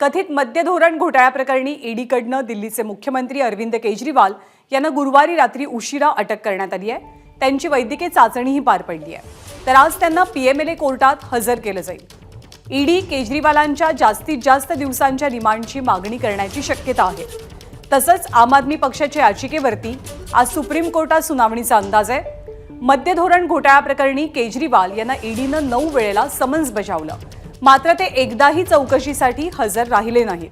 कथित मद्य धोरण घोटाळ्याप्रकरणी ईडीकडनं दिल्लीचे मुख्यमंत्री अरविंद केजरीवाल यांना गुरुवारी रात्री उशिरा अटक करण्यात आली आहे. त्यांची वैद्यकीय चाचणीही पार पडली आहे. तर आज त्यांना पीएमएलए कोर्टात हजर केलं जाईल. ईडी केजरीवालांच्या जास्तीत जास्त दिवसांच्या रिमांडची मागणी करण्याची शक्यता आहे. तसंच आम आदमी पक्षाच्या याचिकेवरती आज सुप्रीम कोर्टात सुनावणीचा अंदाज आहे. मद्य धोरण घोटाळ्याप्रकरणी केजरीवाल यांना ईडीनं नऊ वेळेला समन्स बजावलं. मात्र ते एकदाही चौकशीसाठी हजर राहिले नाहीत.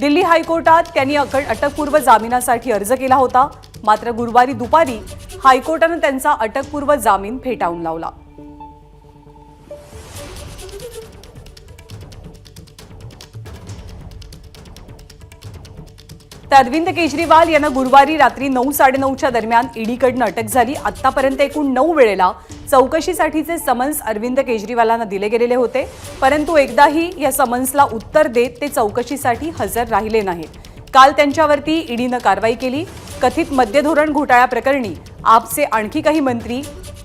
दिल्ली हायकोर्टात त्यांनी अक- अटकपूर्व जामिनासाठी अर्ज केला होता. मात्र गुरुवारी दुपारी हायकोर्टानं त्यांचा अटकपूर्व जामीन फेटाळून लावला. तर अरविंद केजरीवाल यांना गुरुवारी रात्री नऊ साडेनऊच्या दरम्यान ईडीकडनं अटक झाली. आतापर्यंत एकूण नऊ वेळेला चौकशीसाठीचे समन्स अरविंद केजरीवालांना दिले गेलेले होते. परंतु एकदाही या समन्सला उत्तर देत ते चौकशीसाठी हजर राहिले नाहीत. काल त्यांच्यावरती ईडीनं कारवाई केली. कथित मद्यधोरण घोटाळ्याप्रकरणी आपचे आणखी काही मंत्री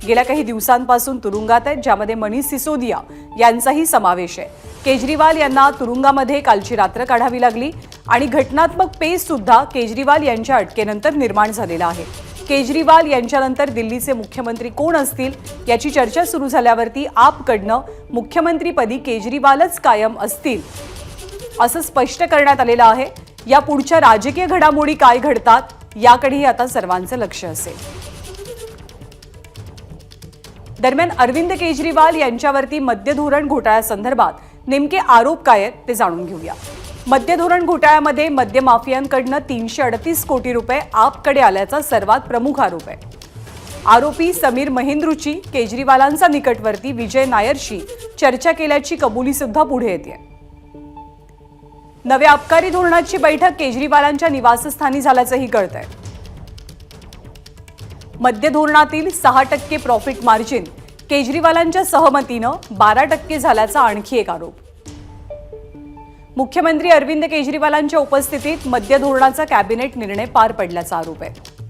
गेल्या काही दिवसांपासून तुरुंगात आहेत ज्यामध्ये मनीष सिसोदिया यांचाही समावेश आहे. केजरीवाल यांना तुरुंगामध्ये कालची रात्र काढावी लागली आणि घटनात्मक पेस सुद्धा केजरीवाल यांच्या अटकेनंतर निर्माण झालेला आहे. केजरीवाल यांच्यानंतर दिल्लीचे मुख्यमंत्री कोण असतील याची चर्चा सुरू झाल्यावरती आपकडनं मुख्यमंत्रीपदी केजरीवालच कायम असतील असं स्पष्ट करण्यात आलेलं आहे. या पुढच्या राजकीय घडामोडी काय घडतात याकडेही आता सर्वांचं लक्ष असेल. दरम्यान अरविंद केजरीवाल यांच्यावरती मद्य धोरण घोटाळ्यासंदर्भात नेमके आरोप काय आहेत ते जाणून घेऊया. मद्य धोरण घोटाळ्यामध्ये मद्य माफियांकडनं तीनशे अडतीस कोटी रुपये आपकडे आल्याचा सर्वात प्रमुख आरोप आहे. आरोपी समीर महेंद्रूची केजरीवालांचा निकटवर्ती विजय नायरशी चर्चा केल्याची कबुली सुद्धा पुढे येते नव्या अबकारी धोरणाची बैठक केजरीवालांच्या निवासस्थानी झाल्याचंही कळतंय. मध्य धोरणातील सहा टक्के प्रॉफिट मार्जिन केजरीवालांच्या सहमतीनं बारा टक्के झाल्याचा आणखी एक आरोप. मुख्यमंत्री अरविंद केजरीवालांच्या उपस्थितीत मद्य धोरणाचा कॅबिनेट निर्णय पार पडल्याचा आरोप आहे.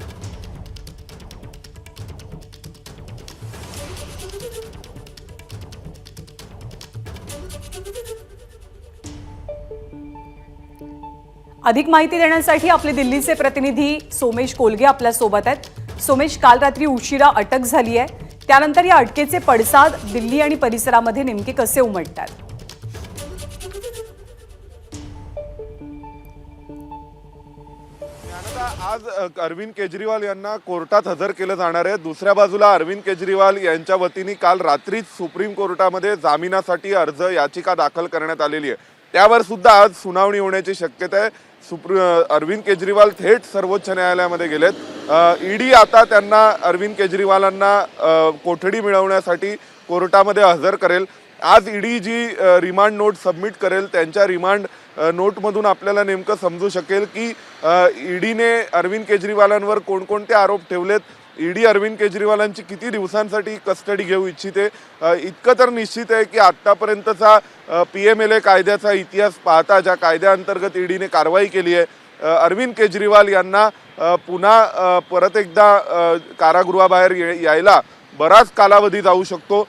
अधिक माहिती देण्यासाठी आपले दिल्लीचे प्रतिनिधी सोमेश कोलगे आपल्यासोबत आहेत. सोमेश काल रात्री उशिरा अटक झाली आहे. त्यानंतर या अटकेचे पडसाद दिल्ली आणि परिसरामध्ये नेमके कसे उमटतात? आज अरविंद केजरीवाल यांना कोर्टात हजर केलं जाणार आहे. दुसऱ्या बाजूला अरविंद केजरीवाल यांच्या वतीने काल रात्रीच सुप्रीम कोर्टामध्ये जामिनासाठी अर्ज याचिका दाखल करण्यात आलेली आहे. त्यावर सुद्धा आज सुनावणी होण्याची शक्यता आहे. सुप्री अरविंद केजरीवाल थेट सर्वोच्च न्यायालयामध्ये गेलेत. ईडी आता त्यांना अरविंद केजरीवालांना कोठडी मिळवण्यासाठी कोर्टामध्ये हजर करेल. आज ईडी जी रिमांड नोट सबमिट करेल त्यांच्या रिमांड नोटमधून आपल्याला नेमकं समजू शकेल की ईडीने अरविंद केजरीवालांवर कोणकोणते आरोप ठेवलेत ईडी अरविंद केजरीवालांची किती दिवसांसाठी कस्टडी घेऊ इच्छिते? इतकं तर निश्चित आहे की आत्तापर्यंतचा पी एम एल ए कायद्याचा इतिहास पाहता ज्या कायद्याअंतर्गत ईडीने कारवाई केली आहे अरविंद केजरीवाल यांना पुन्हा परत एकदा कारागृहाबाहेर ये- यायला बराच कालावधी जाऊ शकतो.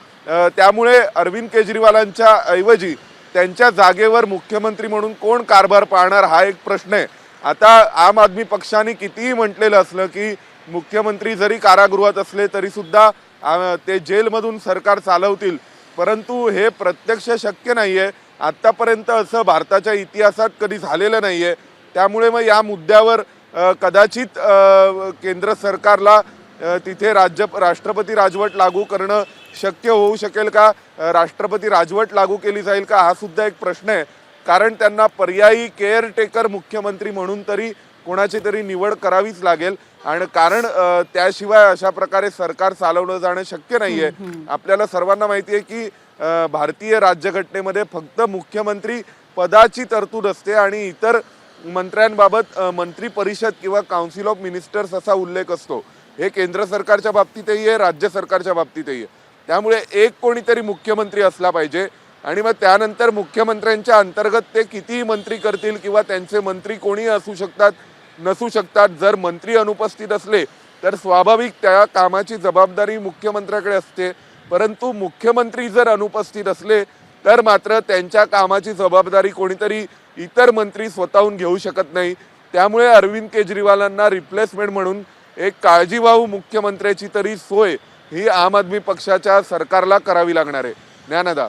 त्यामुळे अरविंद केजरीवालांच्या ऐवजी त्यांच्या जागेवर मुख्यमंत्री म्हणून कोण कारभार पाहणार हा एक प्रश्न आहे. आता आम आदमी पक्षाने कितीही म्हटलेलं असलं की मुख्यमंत्री जरी कारागृहात असले तरी सुद्धा ते जेलमधून सरकार चालवतील. परंतु हे प्रत्यक्ष शक्य नाही आहे आत्तापर्यंत असं भारताच्या इतिहासात कधी झालेलं नाही आहे त्यामुळे मग या मुद्द्यावर कदाचित केंद्र सरकारला तिथे राज्य राष्ट्रपती राजवट लागू करणं शक्य होऊ शकेल का? राष्ट्रपती राजवट लागू केली जाईल का? हा सुद्धा एक प्रश्न आहे. कारण त्यांना पर्यायी केअरटेकर मुख्यमंत्री म्हणून तरी कोणाची तरी निवड करावीच लागेल. आणि कारण त्याशिवाय अशा प्रकारे सरकार चालवलं जाणं शक्य नाहीये. आपल्याला सर्वांना माहिती आहे की भारतीय राज्यघटनेमध्ये फक्त मुख्यमंत्री पदाची तरतूद असते आणि इतर मंत्र्यांबाबत मंत्री परिषद किंवा काउन्सिल ऑफ मिनिस्टर्स असा उल्लेख असतो. हे केंद्र सरकारच्या बाबतीतही आहे राज्य सरकारच्या बाबतीतही आहे. त्यामुळे एक कोणीतरी मुख्यमंत्री असला पाहिजे. आणि मग त्यानंतर मुख्यमंत्र्यांच्या अंतर्गत ते कितीही मंत्री करतील किंवा त्यांचे मंत्री कोणी असू शकतात नसू शकतात जर मंत्री अनुपस्थित असले तर स्वाभाविक त्या कामाची जबाबदारी मुख्यमंत्र्याकडे असते. परंतु मुख्यमंत्री जर अनुपस्थित असले तर मात्र त्यांच्या कामाची जबाबदारी कोणीतरी इतर मंत्री स्वतःहून घेऊ शकत नाही. त्यामुळे अरविंद केजरीवालांना रिप्लेसमेंट म्हणून एक काळजीवाहू मुख्यमंत्र्याची तरी सोय ही आम आदमी पक्षाच्या सरकारला करावी लागणार आहे. ज्ञानदा.